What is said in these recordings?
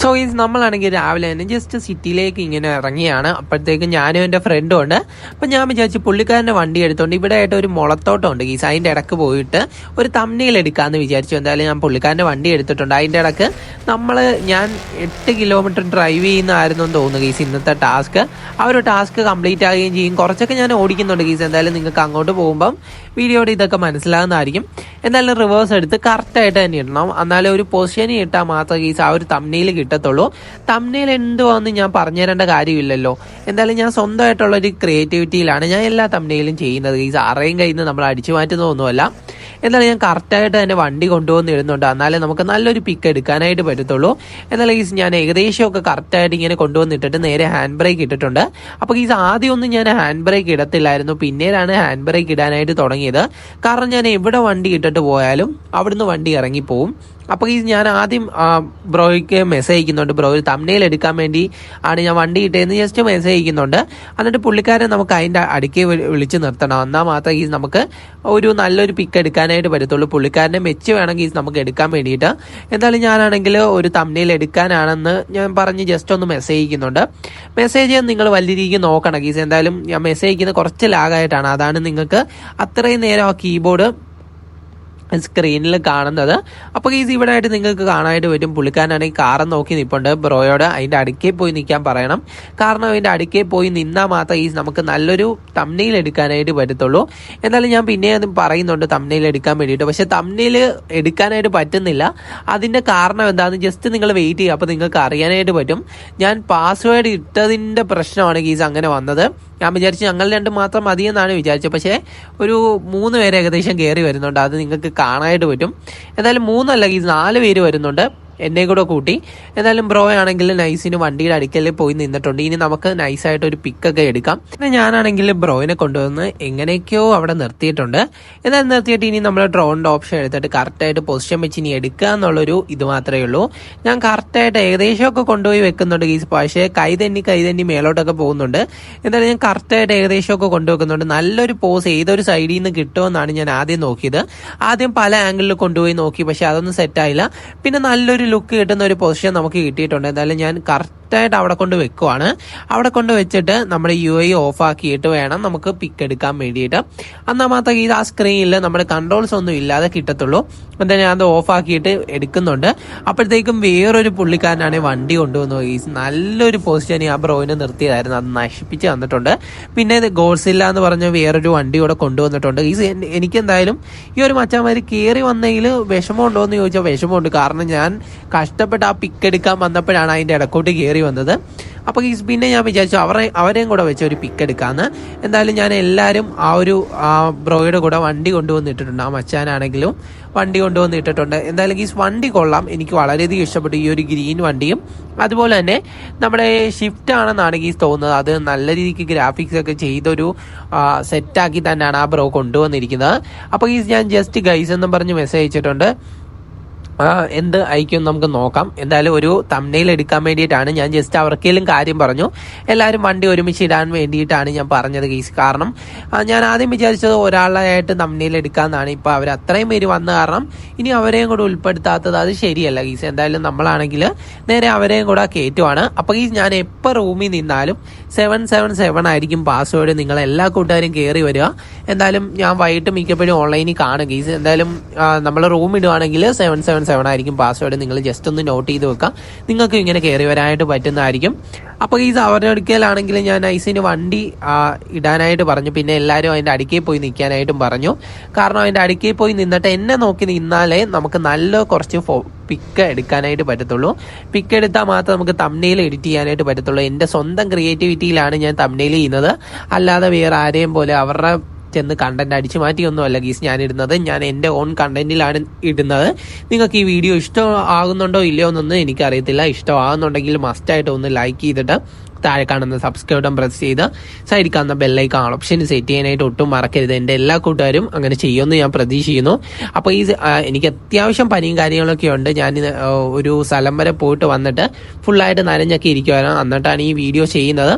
So ഈ നമ്മളാണെങ്കിൽ രാവിലെ തന്നെ ജസ്റ്റ് സിറ്റിയിലേക്ക് ഇങ്ങനെ ഇറങ്ങിയാണ്. അപ്പോഴത്തേക്കും ഞാനും എന്റെ ഫ്രണ്ടും ഉണ്ട്. അപ്പം ഞാൻ വിചാരിച്ചു പുള്ളിക്കാരന്റെ വണ്ടി എടുത്തുകൊണ്ട് ഇവിടെ ആയിട്ട് ഒരു മുളത്തോട്ടം ഉണ്ട് അതിന്റെ ഇടയ്ക്ക് പോയിട്ട് ഒരു തമ്മിൽ എടുക്കാമെന്ന് വിചാരിച്ചു. എന്തായാലും ഞാൻ പുള്ളിക്കാരന്റെ വണ്ടി എടുത്തിട്ടുണ്ട്. അതിന്റെ ഇടയ്ക്ക് നമ്മൾ ഞാൻ എട്ട് കിലോമീറ്റർ ഡ്രൈവ് ചെയ്യുന്നതായിരുന്നു എന്ന് തോന്നുന്നു ഗീസ് ഇന്നത്തെ ടാസ്ക് ആ ഒരു ടാസ്ക് കംപ്ലീറ്റ് ആകുകയും ചെയ്യും. കുറച്ചൊക്കെ ഞാൻ ഓടിക്കുന്നുണ്ട് ഗീസ്. എന്തായാലും നിങ്ങൾക്ക് അങ്ങോട്ട് പോകുമ്പം വീഡിയോയുടെ ഇതൊക്കെ മനസ്സിലാകുന്നതായിരിക്കും. എന്തായാലും റിവേഴ്സ് എടുത്ത് കറക്റ്റായിട്ട് തന്നെ ഇടണം. എന്നാലും ഒരു പൊസിഷൻ ഇട്ടാൽ മാത്രം ഗീസ് ആ ഒരു തമ്മിയിൽ കിട്ടത്തുള്ളൂ. തമ്മിൽ എന്തുവാന്ന് ഞാൻ പറഞ്ഞു തരേണ്ട കാര്യമില്ലല്ലോ. എന്തായാലും ഞാൻ സ്വന്തമായിട്ടുള്ള ഒരു ക്രിയേറ്റിവിറ്റിയിലാണ് ഞാൻ എല്ലാ തമ്മിലും ചെയ്യുന്നത്. ഈ കയ്യിൽ നിന്ന് നമ്മൾ അടിച്ചു മാറ്റുന്നതൊന്നുമല്ല എന്നാലും ഞാൻ കറക്റ്റായിട്ട് തന്നെ വണ്ടി കൊണ്ടുവന്ന് ഇടുന്നുണ്ട്. എന്നാലേ നമുക്ക് നല്ലൊരു പിക്ക് എടുക്കാനായിട്ട് പറ്റത്തുള്ളൂ. എന്നാലും ഗീസ് ഞാൻ ഏകദേശമൊക്കെ കറക്റ്റായിട്ട് ഇങ്ങനെ കൊണ്ടുവന്നിട്ടിട്ട് നേരെ ഹാൻഡ് ബ്രേക്ക് ഇട്ടിട്ടുണ്ട്. അപ്പോൾ ഗീസ് ആദ്യമൊന്നും ഞാൻ ഹാൻഡ് ബ്രേക്ക് ഇടത്തില്ലായിരുന്നു. പിന്നീടാണ് ഹാൻഡ് ബ്രേക്ക് ഇടാനായിട്ട് തുടങ്ങിയത്. കാരണം ഞാൻ എവിടെ വണ്ടി ഇട്ടിട്ട് പോയാലും അവിടുന്ന് വണ്ടി ഇറങ്ങിപ്പോവും. അപ്പോൾ ഈ ഞാൻ ആദ്യം ബ്രോയ്ക്ക് മെസ്സേജ് അയക്കുന്നുണ്ട്. ബ്രോ ഒരു എടുക്കാൻ വേണ്ടി ആണ് ഞാൻ വണ്ടി കിട്ടിയെന്ന് ജസ്റ്റ് മെസ്സേജ് അയക്കുന്നുണ്ട്. എന്നിട്ട് പുള്ളിക്കാരൻ നമുക്ക് അതിന്റെ അടുക്ക വിളിച്ച് നിർത്തണം. എന്നാൽ മാത്രമേ ഈ നമുക്ക് ഒരു നല്ലൊരു പിക്ക് എടുക്കാനായിട്ട് പറ്റത്തുള്ളൂ. പുള്ളിക്കാരനെ മെച്ച് വേണമെങ്കിൽ നമുക്ക് എടുക്കാൻ വേണ്ടിയിട്ട്. എന്തായാലും ഞാനാണെങ്കിൽ ഒരു തമ്മിൽ എടുക്കാനാണെന്ന് ഞാൻ പറഞ്ഞ് ജസ്റ്റ് ഒന്ന് മെസ്സേജ് അയക്കുന്നുണ്ട്. മെസ്സേജ് നിങ്ങൾ വലിയ രീതിക്ക് നോക്കണം ഗീസ്. എന്തായാലും ഞാൻ മെസ്സേജ് അയക്കുന്നത് കുറച്ച് ലാഗായിട്ടാണ് അതാണ് നിങ്ങൾക്ക് അത്രയും നേരം ആ കീബോർഡ് സ്ക്രീനിൽ കാണുന്നത്. അപ്പോൾ ഈ ഇവിടെ നിങ്ങൾക്ക് കാണാനായിട്ട് പറ്റും. പുള്ളിക്കാരനാണെങ്കിൽ കാറ് നോക്കി നിൽപ്പുണ്ട് ബ്രോയോട് അതിന്റെ അടുക്കേ പോയി നിൽക്കാൻ പറയണം. കാരണം അതിന്റെ അടുക്കേ പോയി നിന്നാൽ മാത്രം ഈ നമുക്ക് നല്ലൊരു തമ്നയിൽ എടുക്കാനായിട്ട് പറ്റത്തുള്ളൂ. എന്നാലും ഞാൻ പിന്നെ അത് പറയുന്നുണ്ട് തമ്നയിൽ എടുക്കാൻ വേണ്ടിയിട്ട്. പക്ഷേ തമ്നയിൽ എടുക്കാനായിട്ട് പറ്റുന്നില്ല. അതിന്റെ കാരണം എന്താണെന്ന് ജസ്റ്റ് നിങ്ങൾ വെയിറ്റ് ചെയ്യുക. അപ്പോൾ നിങ്ങൾക്ക് അറിയാനായിട്ട് പറ്റും. ഞാൻ പാസ്വേഡ് ഇട്ടതിന്റെ പ്രശ്നമാണ് ഗീസ് അങ്ങനെ വന്നത്. ഞാൻ വിചാരിച്ചു ഞങ്ങൾ രണ്ട് മാത്രം മതി എന്നാണ് വിചാരിച്ചത്. പക്ഷേ ഒരു മൂന്ന് പേര് ഏകദേശം കയറി വരുന്നുണ്ട്. അത് നിങ്ങൾക്ക് കാണാനായിട്ട് പറ്റും. എന്തായാലും മൂന്നല്ല ഈ നാല് പേര് വരുന്നുണ്ട്. എന്നെ കൂടെ കൂട്ടി. എന്തായാലും ബ്രോ ആണെങ്കിൽ നൈസിന് വണ്ടിയുടെ അടുക്കലിൽ പോയി നിന്നിട്ടുണ്ട്. ഇനി നമുക്ക് നൈസായിട്ട് ഒരു പിക്കൊക്കെ എടുക്കാം. പിന്നെ ഞാനാണെങ്കിൽ ബ്രോയിനെ കൊണ്ടുവന്ന് എങ്ങനെയൊക്കെയോ അവിടെ നിർത്തിയിട്ടുണ്ട്. എന്നാലും നിർത്തിയിട്ട് ഇനി നമ്മൾ ഡ്രോണിന്റെ ഓപ്ഷൻ എടുത്തിട്ട് കറക്റ്റായിട്ട് പൊസിഷൻ വെച്ച് ഇനി എടുക്കുക എന്നുള്ളൊരു ഇത് മാത്രമേ ഉള്ളൂ. ഞാൻ കറക്റ്റായിട്ട് ഏകദേശമൊക്കെ കൊണ്ടുപോയി വെക്കുന്നുണ്ട് ഗീസ് പക്ഷേ കൈ തന്നെ കൈ തന്നെ മേലോട്ടൊക്കെ പോകുന്നുണ്ട്. എന്തായാലും ഞാൻ കറക്റ്റായിട്ട് ഏകദേശമൊക്കെ കൊണ്ടുവെക്കുന്നുണ്ട്. നല്ലൊരു പോസ് ഏതൊരു സൈഡിൽ നിന്ന് കിട്ടുമെന്നാണ് ഞാൻ ആദ്യം നോക്കിയത്. ആദ്യം പല ആംഗിളിൽ കൊണ്ടുപോയി നോക്കി. പക്ഷെ അതൊന്നും സെറ്റായില്ല പിന്നെ നല്ലൊരു ലുക്ക് കിട്ടുന്ന ഒരു പൊസിഷൻ നമുക്ക് കിട്ടിയിട്ടുണ്ട്. എന്തായാലും ഞാൻ കറക്റ്റായിട്ട് അവിടെ കൊണ്ട് വെക്കുവാണ്. അവിടെ കൊണ്ട് വെച്ചിട്ട് നമ്മുടെ യു ഐ ഓഫ് ആക്കിയിട്ട് വേണം നമുക്ക് പിക്ക് എടുക്കാൻ വേണ്ടിയിട്ട്. എന്നാൽ മാത്രം ഈ ആ സ്ക്രീനിൽ നമ്മുടെ കൺട്രോൾസ് ഒന്നും ഇല്ലാതെ കിട്ടത്തുള്ളൂ. എന്താ ഞാൻ അത് ഓഫ് ആക്കിയിട്ട് എടുക്കുന്നുണ്ട്. അപ്പോഴത്തേക്കും വേറൊരു പുള്ളിക്കാരനാണ് വണ്ടി കൊണ്ടുവന്നു ഈ നല്ലൊരു പൊസിഷനിൽ ആ ബ്രോയിനെ നിർത്തിയതായിരുന്നു. അത് നശിപ്പിച്ച് തന്നിട്ടുണ്ട്. പിന്നെ ഇത് ഗോൾസില്ല എന്ന് പറഞ്ഞ വേറൊരു വണ്ടി കൂടെ കൊണ്ടുവന്നിട്ടുണ്ട്. ഈ എനിക്ക് എന്തായാലും ഈ ഒരു മച്ചാമാര് കയറി വന്നെങ്കിൽ വിഷമമുണ്ടോ എന്ന് ചോദിച്ചാൽ വിഷമമുണ്ട്. കാരണം ഞാൻ കഷ്ടപ്പെട്ട് ആ പിക്ക് എടുക്കാൻ വന്നപ്പോഴാണ് അതിന്റെ ഇടക്കോട്ട് കയറി വന്നത്. അപ്പോൾ ഈ പിന്നെ ഞാൻ വിചാരിച്ചു അവരെ അവരെയും കൂടെ വെച്ച് ഒരു പിക്ക് എടുക്കാമെന്ന് എന്തായാലും ഞാൻ എല്ലാവരും ആ ഒരു ബ്രോയുടെ കൂടെ വണ്ടി കൊണ്ടുവന്നിട്ടിട്ടുണ്ട്. ആ മച്ചാനാണെങ്കിലും വണ്ടി കൊണ്ടുവന്നിട്ടിട്ടുണ്ട്. എന്തായാലും ഈ വണ്ടി കൊള്ളാം. എനിക്ക് വളരെയധികം ഇഷ്ടപ്പെട്ടു ഈ ഒരു ഗ്രീൻ വണ്ടിയും. അതുപോലെ തന്നെ നമ്മുടെ ഷിഫ്റ്റ് ആണെന്നാണ് ഈ തോന്നുന്നത്. അത് നല്ല രീതിക്ക് ഗ്രാഫിക്സ് ഒക്കെ ചെയ്തൊരു സെറ്റാക്കി തന്നെയാണ് ആ ബ്രോ കൊണ്ടുവന്നിരിക്കുന്നത്. അപ്പോൾ ഈ ഞാൻ ജസ്റ്റ് ഗൈസ് എന്നും പറഞ്ഞ് മെസ്സേജ് അയച്ചിട്ടുണ്ട്. എന്ത് അയക്കും നമുക്ക് നോക്കാം. എന്തായാലും ഒരു തമ്മയിൽ എടുക്കാൻ വേണ്ടിയിട്ടാണ് ഞാൻ ജസ്റ്റ് അവർക്കെങ്കിലും കാര്യം പറഞ്ഞു. എല്ലാവരും വണ്ടി ഒരുമിച്ച് ഇടാൻ വേണ്ടിയിട്ടാണ് ഞാൻ പറഞ്ഞത് കേസ് കാരണം ഞാൻ ആദ്യം വിചാരിച്ചത് ഒരാളായിട്ട് തമ്നയിൽ എടുക്കാമെന്നാണ് ഇപ്പോൾ അവർ അത്രയും പേര് വന്ന കാരണം ഇനി അവരെയും കൂടെ ഉൾപ്പെടുത്താത്തത് അത് ശരിയല്ല ഗീസ് എന്തായാലും നമ്മളാണെങ്കിൽ നേരെ അവരെയും കൂടെ കയറ്റുവാണ് അപ്പോൾ ഈ ഞാൻ എപ്പോൾ റൂമിൽ നിന്നാലും സെവൻ സെവൻ സെവൻ ആയിരിക്കും പാസ്വേഡ് നിങ്ങൾ എല്ലാ കൂട്ടുകാരും കയറി വരിക. എന്തായാലും ഞാൻ വൈകിട്ട് മിക്കപ്പോഴും ഓൺലൈനിൽ കാണും ഗീസ് എന്തായാലും നമ്മൾ റൂം ഇടുവാണെങ്കിൽ സെവൻ സെവൻ സെവൻ ആയിരിക്കും പാസ്വേഡ് നിങ്ങൾ ജസ്റ്റ് ഒന്ന് നോട്ട് ചെയ്ത് വെക്കാം. നിങ്ങൾക്ക് ഇങ്ങനെ കയറി വരാനായിട്ട് പറ്റുന്നതായിരിക്കും. അപ്പോൾ ഈ അവരുടെ അടുക്കലാണെങ്കിൽ ഞാൻ ഐസിന് വണ്ടി ഇടാനായിട്ട് പറഞ്ഞു. പിന്നെ എല്ലാവരും അതിന്റെ അടുക്കേ പോയി നിൽക്കാനായിട്ടും പറഞ്ഞു. കാരണം അതിന്റെ അടുക്കേ പോയി നിന്നിട്ട് എന്നെ നോക്കി നിന്നാലേ നമുക്ക് നല്ല കുറച്ച് പിക്ക് എടുക്കാനായിട്ട് പറ്റത്തുള്ളൂ. പിക്ക് എടുത്താൽ മാത്രമേ നമുക്ക് തമ്നയിൽ എഡിറ്റ് ചെയ്യാനായിട്ട് പറ്റത്തുള്ളൂ. എന്റെ സ്വന്തം ക്രിയേറ്റിവിറ്റിയിലാണ് ഞാൻ തമ്നയിൽ ചെയ്യുന്നത്. അല്ലാതെ വേറെ ആരെയും പോലെ അവരുടെ ചെന്ന് കണ്ടന്റ് അടിച്ചു മാറ്റിയൊന്നുമല്ല ഗീസ്. ഞാൻ ഇടുന്നത് ഞാൻ എന്റെ ഓൺ കണ്ടന്റിലാണ് ഇടുന്നത്. നിങ്ങൾക്ക് ഈ വീഡിയോ ഇഷ്ടം ആകുന്നുണ്ടോ ഇല്ലയോ എന്നൊന്നും എനിക്കറിയത്തില്ല. ഇഷ്ടമാകുന്നുണ്ടെങ്കിൽ മസ്റ്റായിട്ട് ഒന്ന് ലൈക്ക് ചെയ്തിട്ട് താഴെ കാണുന്ന സബ്സ്ക്രൈബ് ബട്ടൺ പ്രസ് ചെയ്ത് സൈഡിൽ കാണുന്ന ബെല്ലൈക്കൺ ഓപ്ഷൻ സെറ്റ് ചെയ്യാനായിട്ട് ഒട്ടും മറക്കരുത്. എന്റെ എല്ലാ കൂട്ടുകാരും അങ്ങനെ ചെയ്യുമെന്ന് ഞാൻ പ്രതീക്ഷിക്കുന്നു. അപ്പോൾ ഈ എനിക്ക് അത്യാവശ്യം പനിയും കാര്യങ്ങളൊക്കെ ഉണ്ട്. ഞാൻ ഒരു സ്ഥലം വരെ പോയിട്ട് വന്നിട്ട് ഫുള്ളായിട്ട് നനഞ്ഞൊക്കെ ഇരിക്കുവാനോ എന്നിട്ടാണ് ഈ വീഡിയോ ചെയ്യുന്നത്.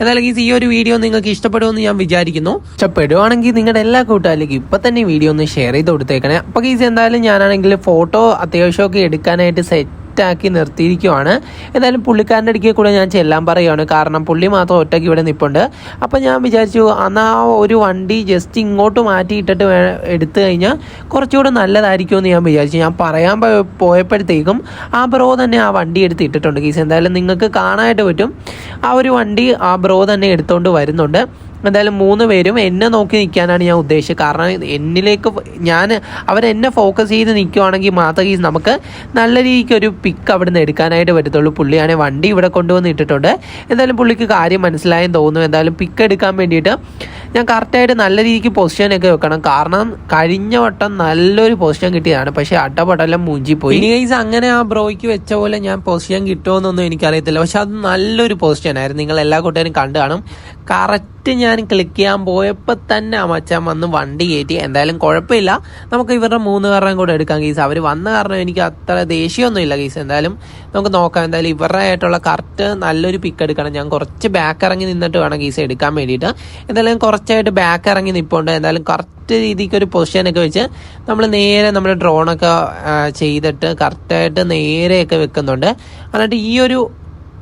എന്നാലും ഈ ഒരു വീഡിയോ നിങ്ങൾക്ക് ഇഷ്ടപ്പെടുമെന്ന് ഞാൻ വിചാരിക്കുന്നു. ഇഷ്ടപ്പെടുവാണെങ്കിൽ നിങ്ങളുടെ എല്ലാ കൂട്ടുകാരിലേക്കും ഇപ്പം തന്നെ വീഡിയോ ഒന്ന് ഷെയർ ചെയ്ത് കൊടുത്തേക്കണേ. അപ്പോൾ ഈ എന്തായാലും ഞാനാണെങ്കിൽ ഫോട്ടോ അത്യാവശ്യമൊക്കെ എടുക്കാനായിട്ട് സെറ്റ് സെറ്റാക്കി നിർത്തിയിരിക്കുവാണ്. എന്തായാലും പുള്ളിക്കാരന്റെ അടുക്കൽ കൂടെ ഞാൻ ചെല്ലാൻ പറയുകയാണ് കാരണം പുള്ളി മാത്രം ഒറ്റയ്ക്ക് ഇവിടെ നിൽപ്പുണ്ട് അപ്പം ഞാൻ വിചാരിച്ചു അന്ന് ആ ഒരു വണ്ടി ജസ്റ്റ് ഇങ്ങോട്ട് മാറ്റിയിട്ടിട്ട് എടുത്തു കഴിഞ്ഞാൽ കുറച്ചുകൂടെ നല്ലതായിരിക്കുമെന്ന് ഞാൻ വിചാരിച്ചു. ഞാൻ പറയാൻ പോയ- പോയപ്പോഴത്തേക്കും ആ ബ്രോ തന്നെ ആ വണ്ടി എടുത്ത് ഇട്ടിട്ടുണ്ട്. കേസ് എന്തായാലും നിങ്ങൾക്ക് കാണാനായിട്ട് പറ്റും. ആ ഒരു വണ്ടി ആ ബ്രോ തന്നെ എടുത്തുകൊണ്ട് വരുന്നുണ്ട്. എന്തായാലും മൂന്ന് പേരും എന്നെ നോക്കി നിൽക്കാനാണ് ഞാൻ ഉദ്ദേശിച്ചത്. കാരണം എന്നിലേക്ക് ഞാൻ അവരെന്നെ ഫോക്കസ് ചെയ്ത് നിൽക്കുവാണെങ്കിൽ മാത്രമേ നമുക്ക് നല്ല രീതിക്ക് ഒരു പിക്ക് അവിടെ നിന്ന് എടുക്കാനായിട്ട് പറ്റത്തുള്ളൂ. പുള്ളിയാണെങ്കിൽ വണ്ടി ഇവിടെ കൊണ്ടുവന്ന് ഇട്ടിട്ടുണ്ട്. എന്തായാലും പുള്ളിക്ക് കാര്യം മനസ്സിലായെന്ന് തോന്നുന്നു. എന്തായാലും പിക്ക് എടുക്കാൻ വേണ്ടിയിട്ട് ഞാൻ കറക്റ്റായിട്ട് നല്ല രീതിക്ക് പൊസിഷനൊക്കെ വെക്കണം. കാരണം കഴിഞ്ഞ വട്ടം നല്ലൊരു പൊസിഷൻ കിട്ടിയതാണ്. പക്ഷേ അട്ടപടലം മൂഞ്ചിപ്പോയി. ഇനി ഗൈസ് അങ്ങനെ ആ ബ്രോയ്ക്ക് വെച്ച പോലെ ഞാൻ പൊസിഷൻ കിട്ടുമോന്നൊന്നും എനിക്കറിയത്തില്ല. പക്ഷെ അത് നല്ലൊരു പൊസിഷൻ ആയിരുന്നു. നിങ്ങൾ എല്ലാ കൂട്ടുകാരും കണ്ടു കാണും. കറക്റ്റ് ഞാൻ ക്ലിക്ക് ചെയ്യാൻ പോയപ്പോൾ തന്നെ അമ്മച്ചൻ മച്ചാൻ വന്ന് വണ്ടി കയറ്റി. എന്തായാലും കുഴപ്പമില്ല. നമുക്ക് ഇവരുടെ മൂന്ന് കാരണം കൂടെ എടുക്കാം ഗീസ്. അവർ വന്ന കാരണം എനിക്ക് അത്ര ദേഷ്യമൊന്നും ഇല്ല ഗീസ്. എന്തായാലും നമുക്ക് നോക്കാം. എന്തായാലും ഇവരുടെ ആയിട്ടുള്ള കറക്റ്റ് നല്ലൊരു പിക്ക് എടുക്കണം. ഞാൻ കുറച്ച് ബാക്ക് ഇറങ്ങി നിന്നിട്ട് വേണം ഗീസ് എടുക്കാൻ വേണ്ടിയിട്ട്. എന്തായാലും കുറച്ചായിട്ട് ബാക്ക് ഇറങ്ങി നിൽപ്പുണ്ട് എന്തായാലും കറക്റ്റ് രീതിക്ക് ഒരു പൊസിഷനൊക്കെ വെച്ച് നമ്മൾ നേരെ നമ്മുടെ ഡ്രോണൊക്കെ ചെയ്തിട്ട് കറക്റ്റായിട്ട് നേരെയൊക്കെ വെക്കുന്നുണ്ട്. എന്നിട്ട് ഈ ഒരു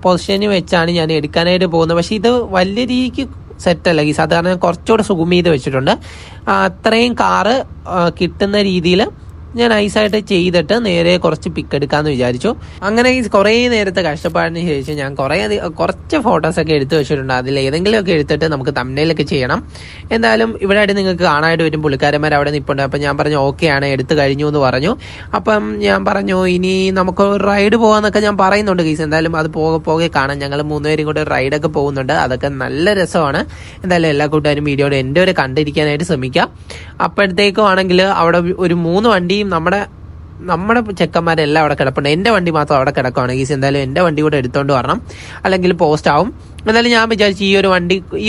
പൊസിഷനിൽ വെച്ചാണ് ഞാൻ എടുക്കാനായിട്ട് പോകുന്നത്. പക്ഷേ ഇത് വലിയ രീതിക്ക് സെറ്റല്ല. ഈ സാധാരണ കുറച്ചുകൂടെ സുഗം ചെയ്ത് വെച്ചിട്ടുണ്ട്. അത്രയും കാറ് കിട്ടുന്ന രീതിയിൽ ഞാൻ ഐസായിട്ട് ചെയ്തിട്ട് നേരെ കുറച്ച് പിക്ക് എടുക്കാമെന്ന് വിചാരിച്ചു. അങ്ങനെ ഈ കുറേ നേരത്തെ കഷ്ടപ്പാടിന് ശേഷം ഞാൻ കുറേ കുറച്ച് ഫോട്ടോസൊക്കെ എടുത്തു വെച്ചിട്ടുണ്ട്. അതിൽ ഏതെങ്കിലുമൊക്കെ എടുത്തിട്ട് നമുക്ക് തമ്മിലൊക്കെ ചെയ്യണം. എന്തായാലും ഇവിടെ ആയിട്ട് നിങ്ങൾക്ക് കാണാനായിട്ട് വരും. പുള്ളിക്കാരന്മാർ അവിടെ നിൽപ്പുണ്ട് അപ്പം ഞാൻ പറഞ്ഞു ഓക്കെ ആണ്. എടുത്തു കഴിഞ്ഞു എന്ന് പറഞ്ഞു. അപ്പം ഞാൻ പറഞ്ഞു ഇനി നമുക്ക് ഒരു റൈഡ് പോകാമെന്നൊക്കെ ഞാൻ പറയുന്നുണ്ട് ഗീസ് എന്തായാലും അത് പോകെ പോകെ കാണാം. ഞങ്ങൾ മൂന്നുപേരും കൂടെ റൈഡൊക്കെ പോകുന്നുണ്ട്. അതൊക്കെ നല്ല രസമാണ്. എന്തായാലും എല്ലാ കൂട്ടുകാരും വീഡിയോയുടെ എന്റെ വരെ കണ്ടിരിക്കാനായിട്ട് ശ്രമിക്കാം. അപ്പോഴത്തേക്കും ആണെങ്കിൽ അവിടെ ഒരു മൂന്ന് വണ്ടിയും നമ്മുടെ നമ്മുടെ ചെക്കന്മാരെല്ലാം അവിടെ കിടപ്പുണ്ട്. എന്റെ വണ്ടി മാത്രം അവിടെ കിടക്കുവാണ്. ഗീസ് എന്തായാലും എന്റെ വണ്ടി കൂടെ എടുത്തോണ്ട് വരണം. അല്ലെങ്കിൽ പോസ്റ്റ് ആവും. എന്തായാലും ഞാൻ വിചാരിച്ചു ഈ ഒരു വണ്ടി ഈ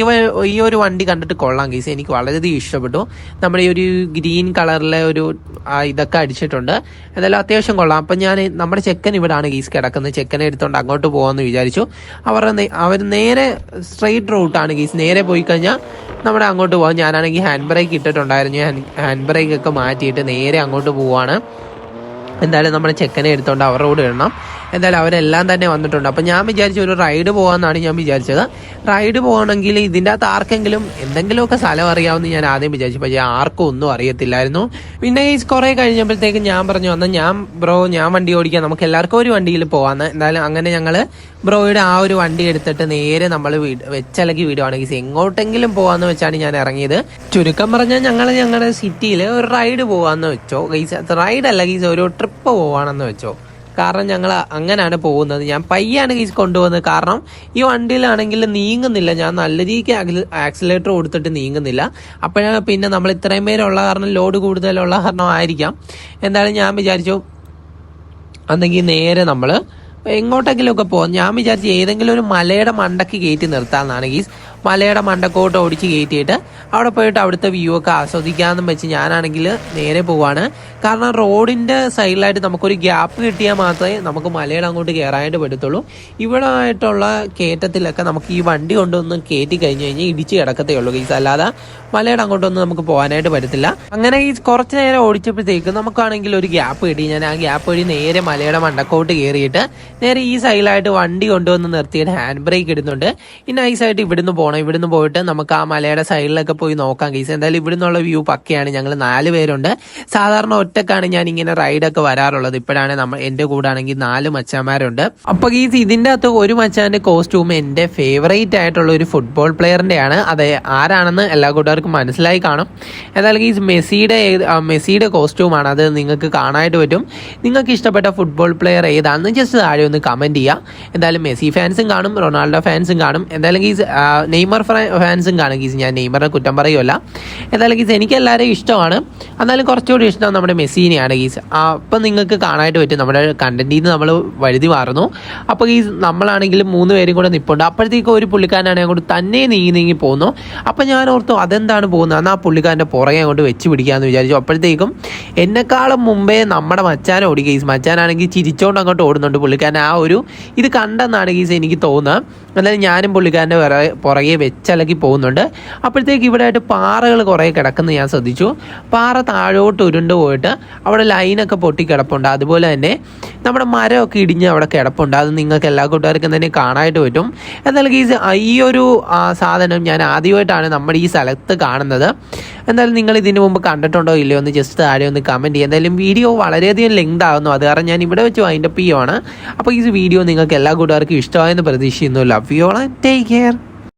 ഈ ഒരു വണ്ടി കണ്ടിട്ട് കൊള്ളാം കേസ് എനിക്ക് വളരെയധികം ഇഷ്ടപ്പെട്ടു. നമ്മുടെ ഈ ഒരു ഗ്രീൻ കളറിലെ ഒരു ഇതൊക്കെ അടിച്ചിട്ടുണ്ട്. എന്തായാലും അത്യാവശ്യം കൊള്ളാം. അപ്പം ഞാൻ നമ്മുടെ ചെക്കൻ ഇവിടാണ് ഗീസ് കിടക്കുന്നത്. ചെക്കനെ എടുത്തുകൊണ്ട് അങ്ങോട്ട് പോകാമെന്ന് വിചാരിച്ചു. അവർ അവർ നേരെ സ്ട്രെയിറ്റ് റൂട്ടാണ് ഗീസ്. നേരെ പോയി കഴിഞ്ഞാൽ നമ്മുടെ അങ്ങോട്ട് പോകാം ഞാനാണെങ്കിൽ ഹാൻഡ് ബ്രേക്ക് ഇട്ടിട്ടുണ്ടായിരുന്നു. ഹാൻഡ് ബ്രേക്ക് ഒക്കെ മാറ്റിയിട്ട് നേരെ അങ്ങോട്ട് പോവാണ്. എന്തായാലും നമ്മുടെ ചെക്കനെ എടുത്തോണ്ട് അവരുടെ കൂടെ ഇടണം. എന്തായാലും അവരെല്ലാം തന്നെ വന്നിട്ടുണ്ട്. അപ്പം ഞാൻ വിചാരിച്ചു ഒരു റൈഡ് പോകാമെന്നാണ് ഞാൻ വിചാരിച്ചത്. റൈഡ് പോകണമെങ്കിൽ ഇതിന്റെ അകത്ത് ആർക്കെങ്കിലും എന്തെങ്കിലുമൊക്കെ സ്ഥലം അറിയാമെന്ന് ഞാൻ ആദ്യം വിചാരിച്ചു. പക്ഷേ ആർക്കും ഒന്നും അറിയത്തില്ലായിരുന്നു. പിന്നെ ഈ കുറേ കഴിഞ്ഞപ്പോഴത്തേക്ക് ഞാൻ പറഞ്ഞു വന്നാൽ ഞാൻ ബ്രോ ഞാൻ വണ്ടി ഓടിക്കാൻ നമുക്ക് എല്ലാവർക്കും ഒരു വണ്ടിയിൽ പോകാമെന്ന് എന്തായാലും അങ്ങനെ ഞങ്ങൾ ബ്രോയുടെ ആ ഒരു വണ്ടി എടുത്തിട്ട് നേരെ നമ്മൾ വീട് വെച്ചലക്കി വീടുവാണെങ്കിൽ എങ്ങോട്ടെങ്കിലും പോവാന്ന് വെച്ചാണ് ഞാൻ ഇറങ്ങിയത്. ചുരുക്കം പറഞ്ഞാൽ ഞങ്ങൾ ഞങ്ങളുടെ സിറ്റിയിൽ ഒരു റൈഡ് പോവാന്ന് വെച്ചോ. ഗൈസ് അല്ല ഗീസ് ഒരു ട്രിപ്പ് പോവാണെന്ന് വെച്ചോ. കാരണം ഞങ്ങൾ അങ്ങനെയാണ് പോകുന്നത്. ഞാൻ പയ്യാണ് കൊണ്ടുപോകുന്നത്. കാരണം ഈ വണ്ടിയിലാണെങ്കിൽ നീങ്ങുന്നില്ല. ഞാൻ നല്ല രീതിക്ക് ആക്സിലേറ്റർ കൊടുത്തിട്ട് നീങ്ങുന്നില്ല. അപ്പോഴാണ് പിന്നെ നമ്മൾ ഇത്രയും പേരുള്ള കാരണം ലോഡ് കൂടുതലുള്ള കാരണം ആയിരിക്കാം. എന്തായാലും ഞാൻ വിചാരിച്ചു അന്നെങ്കിൽ നേരെ നമ്മൾ എങ്ങോട്ടെങ്കിലുമൊക്കെ പോകും ഞാൻ വിചാരിച്ചു ഏതെങ്കിലും ഒരു മലയുടെ മണ്ടക്ക് കയറ്റി നിർത്താമെന്നാണ് ഗീസ്. മലയുടെ മണ്ടക്കോട്ട് ഓടിച്ച് കയറ്റിയിട്ട് അവിടെ പോയിട്ട് അവിടുത്തെ വ്യൂ ഒക്കെ ആസ്വദിക്കാമെന്നും വെച്ച് ഞാനാണെങ്കിൽ നേരെ പോവാണ്. കാരണം റോഡിന്റെ സൈഡിലായിട്ട് നമുക്കൊരു ഗ്യാപ്പ് കിട്ടിയാൽ മാത്രമേ നമുക്ക് മലയുടെ അങ്ങോട്ട് കയറാനായിട്ട് പറ്റത്തുള്ളൂ. ഇവിടെ ആയിട്ടുള്ള കയറ്റത്തിലൊക്കെ നമുക്ക് ഈ വണ്ടി കൊണ്ടൊന്ന് കയറ്റി കഴിഞ്ഞ് കഴിഞ്ഞാൽ ഇടിച്ച് കിടക്കത്തേ ഉള്ളൂ ഗീസ് അല്ലാതെ മലയുടെ അങ്ങോട്ടൊന്നും നമുക്ക് പോകാനായിട്ട് പറ്റത്തില്ല. അങ്ങനെ ഈ കുറച്ച് നേരം ഓടിച്ചപ്പോഴത്തേക്ക് നമുക്കാണെങ്കിൽ ഒരു ഗ്യാപ്പ് കിട്ടി. ഞാൻ ആ ഗ്യാപ്പ് വഴി നേരെ മലയുടെ മണ്ടക്കോട്ട് കയറിയിട്ട് നേരെ ഈ സൈഡിലായിട്ട് വണ്ടി കൊണ്ടുവന്ന് നിർത്തിയിട്ട് ഹാൻഡ് ബ്രേക്ക് ഇടുന്നുണ്ട്. ഈ നൈസായിട്ട് ഇവിടുന്ന് പോകണം ഇവിടുന്ന് പോയിട്ട് നമുക്ക് ആ മലയുടെ സൈഡിലൊക്കെ പോയി നോക്കാം ഗീസ്. എന്തായാലും ഇവിടുന്നുള്ള വ്യൂ പക്കയാണ്. ഞങ്ങൾ നാല് പേരുണ്ട്. സാധാരണ ഒറ്റക്കാണ് ഞാൻ ഇങ്ങനെ റൈഡൊക്കെ വരാറുള്ളത്. ഇപ്പോഴാണ് നമ്മൾ എന്റെ കൂടെ ആണെങ്കിൽ നാല് മച്ചാന്മാരുണ്ട്. അപ്പൊ ഗീസ് ഇതിന്റെ അകത്ത് ഒരു മച്ചാന്റെ കോസ്റ്റ്യൂം എന്റെ ഫേവറേറ്റ് ആയിട്ടുള്ള ഒരു ഫുട്ബോൾ പ്ലെയറിന്റെ ആണ് അത് ആരാണെന്ന് എല്ലാ കൂട്ടുകാർക്കും മനസ്സിലായി കാണും. എന്തായാലും ഗീസ് മെസ്സിയുടെ മെസ്സിയുടെ കോസ്റ്റ്യൂമാണ്. അത് നിങ്ങൾക്ക് കാണാനായിട്ട് പറ്റും. നിങ്ങൾക്ക് ഇഷ്ടപ്പെട്ട ഫുട്ബോൾ പ്ലെയർ ഏതാണെന്ന് ജസ്റ്റ് താഴെ ഒന്ന് കമന്റ് ചെയ്യുക എന്തായാലും മെസ്സി ഫാൻസും കാണും റൊണാൾഡോ ഫാൻസും കാണും. എന്തായാലും ഗീസ് നെയ്മർ ഫാൻസും കാണും ഗീസ്. ഞാൻ നെയ്മറിനെ കുറ്റം പറയുമല്ല എന്തായാലും ഗീസ് എനിക്ക് എല്ലാവരെയും ഇഷ്ടമാണ്. എന്നാലും കുറച്ചുകൂടി ഇഷ്ടം നമ്മുടെ മെസ്സീനെയാണ് ഗീസ്. അപ്പം നിങ്ങൾക്ക് കാണാനായിട്ട് പറ്റും. നമ്മുടെ കണ്ടന്റിൽ നിന്ന് നമ്മൾ വഴുതി മാറുന്നു. അപ്പോൾ ഗീസ് നമ്മളാണെങ്കിലും മൂന്ന് പേരും കൂടെ നിൽപ്പുണ്ട് അപ്പോഴത്തേക്കും ഒരു പുള്ളിക്കാരനാണ് അങ്ങോട്ട് തന്നെ നീങ്ങി നീങ്ങി പോകുന്നു. അപ്പം ഞാൻ ഓർത്തു അതെന്താണ് പോകുന്നത്? എന്നാൽ ആ പുള്ളിക്കാരന്റെ പുറകെ അങ്ങോട്ട് വെച്ച് പിടിക്കാമെന്ന് വിചാരിച്ചു. അപ്പോഴത്തേക്കും എന്നെക്കാളും മുമ്പേ നമ്മുടെ മച്ചാൻ ഓടി ഗീസ്. മച്ചാനാണെങ്കിൽ ചിരിച്ചോണ്ട് അങ്ങോട്ട് ഓടുന്നുണ്ട് പുള്ളിക്കാരൻ. ആ ഒരു ഇത് കണ്ടെന്നാണ് ഗീസ് എനിക്ക് തോന്നുന്നത്. എന്നാലും ഞാനും പുള്ളിക്കാരന്റെ പുറകെ പുറകെ വെച്ചലകി പോകുന്നുണ്ട്. അപ്പോഴത്തേക്ക് ഇവിടെ ആയിട്ട് പാറകൾ കുറേ കിടക്കുന്നത് ഞാൻ ശ്രദ്ധിച്ചു. പാറ താഴോട്ട് ഉരുണ്ട് പോയിട്ട് അവിടെ ലൈനൊക്കെ പൊട്ടി കിടപ്പുണ്ട്. അതുപോലെ തന്നെ നമ്മുടെ മരമൊക്കെ ഇടിഞ്ഞ് അവിടെ കിടപ്പുണ്ട്. അത് നിങ്ങൾക്ക് എല്ലാ കൂട്ടുകാർക്കും തന്നെ കാണാനായിട്ട് പറ്റും. എന്നാൽ ഗീസ് ഈ ഒരു സാധനം ഞാൻ ആദ്യമായിട്ടാണ് നമ്മുടെ ഈ സ്ഥലത്ത് കാണുന്നത്. എന്തായാലും നിങ്ങൾ ഇതിനു മുമ്പ് കണ്ടിട്ടുണ്ടോ ഇല്ലയോ എന്ന് ജസ്റ്റ് താഴെ ഒന്ന് കമന്റ് ചെയ്യുക. എന്തായാലും വീഡിയോ വളരെയധികം ലെങ്ത് ആകുന്നു അത് കാരണം ഞാൻ ഇവിടെ വെച്ച് വൈൻഡപ്പ് ചെയ്യുവാണ്. അപ്പോൾ ഈ വീഡിയോ നിങ്ങൾക്ക് എല്ലാ കൂട്ടുകാർക്കും ഇഷ്ടമായെന്ന് പ്രതീക്ഷിക്കുന്നു. Love you all take care